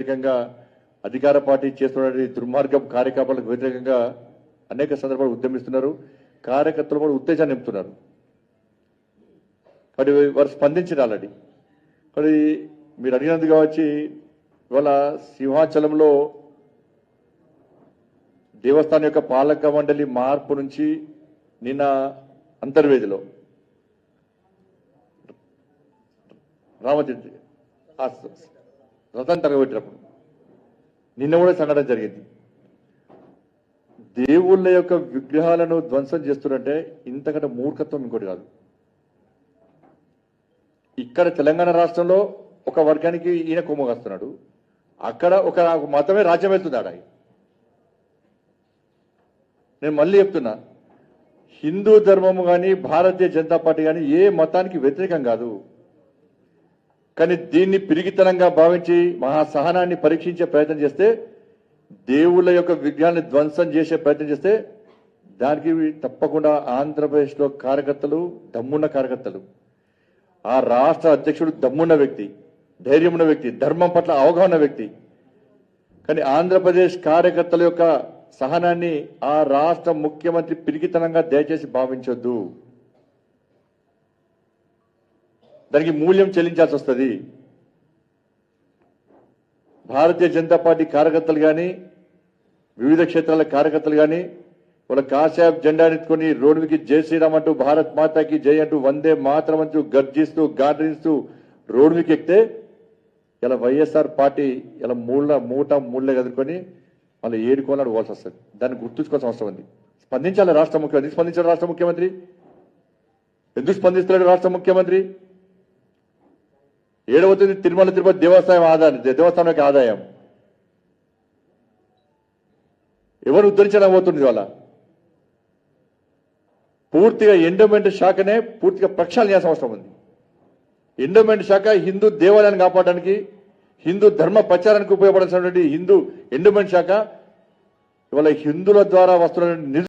వ్యతిరేకంగా అధికార పార్టీ చేస్తున్న దుర్మార్గం కార్యకలాపాలకు వ్యతిరేకంగా అనేక సందర్భాలు ఉద్యమిస్తున్నారు. కార్యకర్తలు కూడా ఉత్తేజాన్ని నింపుతున్నారు. మరి వారు స్పందించారు ఆల్రెడీ. మరి మీరు అడిగినందుగా వచ్చి ఇవాళ సింహాచలంలో దేవస్థానం యొక్క పాలక మండలి మార్పు నుంచి నిన్న అంతర్వేదిలో రామచంద్ర రథం తరగబెట్టినప్పుడు నిన్న కూడా సంఘటన జరిగింది. దేవుళ్ళ యొక్క విగ్రహాలను ధ్వంసం చేస్తున్నట్టే ఇంతకంటే మూర్ఖత్వం ఇంకోటి కాదు. ఇక్కడ తెలంగాణ రాష్ట్రంలో ఒక వర్గానికి ఈయన కొమ్మగాస్తున్నాడు అక్కడ ఒక మతమే రాజ్యం వెళ్తున్నాడు నేను మళ్ళీ చెప్తున్నా హిందూ ధర్మము కానీ భారతీయ జనతా పార్టీ కానీ ఏ మతానికి వ్యతిరేకం కాదు. కానీ దీన్ని పిరిగితనంగా భావించి మహా సహనాన్ని పరీక్షించే ప్రయత్నం చేస్తే దేవుళ్ళ యొక్క విగ్రహాన్ని ధ్వంసం చేసే ప్రయత్నం చేస్తే దానికి తప్పకుండా ఆంధ్రప్రదేశ్లో కార్యకర్తలు దమ్మున్న కార్యకర్తలు. ఆ రాష్ట్ర అధ్యక్షుడు దమ్మున్న వ్యక్తి ధైర్యం ఉన్న వ్యక్తి ధర్మం పట్ల అవగాహన వ్యక్తి. కానీ ఆంధ్రప్రదేశ్ కార్యకర్తల యొక్క సహనాన్ని ఆ రాష్ట్ర ముఖ్యమంత్రి పిరికితనంగా దయచేసి భావించొద్దు. దానికి మూల్యం చెల్లించాల్సి వస్తుంది. భారతీయ జనతా పార్టీ కార్యకర్తలు కానీ వివిధ క్షేత్రాల కార్యకర్తలు కానీ వాళ్ళ కాశాబ్ జెండా ఎత్తుకొని రోడ్డుకి జై శ్రీరామ్ అంటూ భారత్ మాతాకి జై అంటూ వందే మాత్రం అంటూ గర్జిస్తూ గాడ్రిస్తూ రోడ్డు మీకు ఎక్కితే ఇలా వైఎస్ఆర్ పార్టీ ఇలా మూళ్ళ మూట మూళ్ళ ఎదుర్కొని మళ్ళీ ఏడుకోనాడు పోవాల్సి వస్తుంది. దాన్ని గుర్తుంచుకోవాల్సిన అవసరం ఉంది. స్పందించాలి రాష్ట్ర ముఖ్యమంత్రి. స్పందించాలి రాష్ట్ర ముఖ్యమంత్రి? ఎందుకు స్పందిస్తున్నాడు రాష్ట్ర ముఖ్యమంత్రి? ఏడవతుంది తిరుమల తిరుపతి దేవస్థానం ఆదాయం దేవస్థానం యొక్క ఆదాయం. ఎవరు ఉద్ధరించడం పోతుంది ఇవాళ. పూర్తిగా ఎండోమెంట్ శాఖనే పూర్తిగా ప్రక్షాళన చేయాల్సిన అవసరం ఉంది. ఎండోమెంట్ శాఖ హిందూ దేవాలయాన్ని కాపాడడానికి హిందూ ధర్మ ప్రచారానికి ఉపయోగపడాల్సినటువంటి హిందూ ఎండోమెంట్ శాఖ ఇవాళ హిందువుల ద్వారా వస్తున్న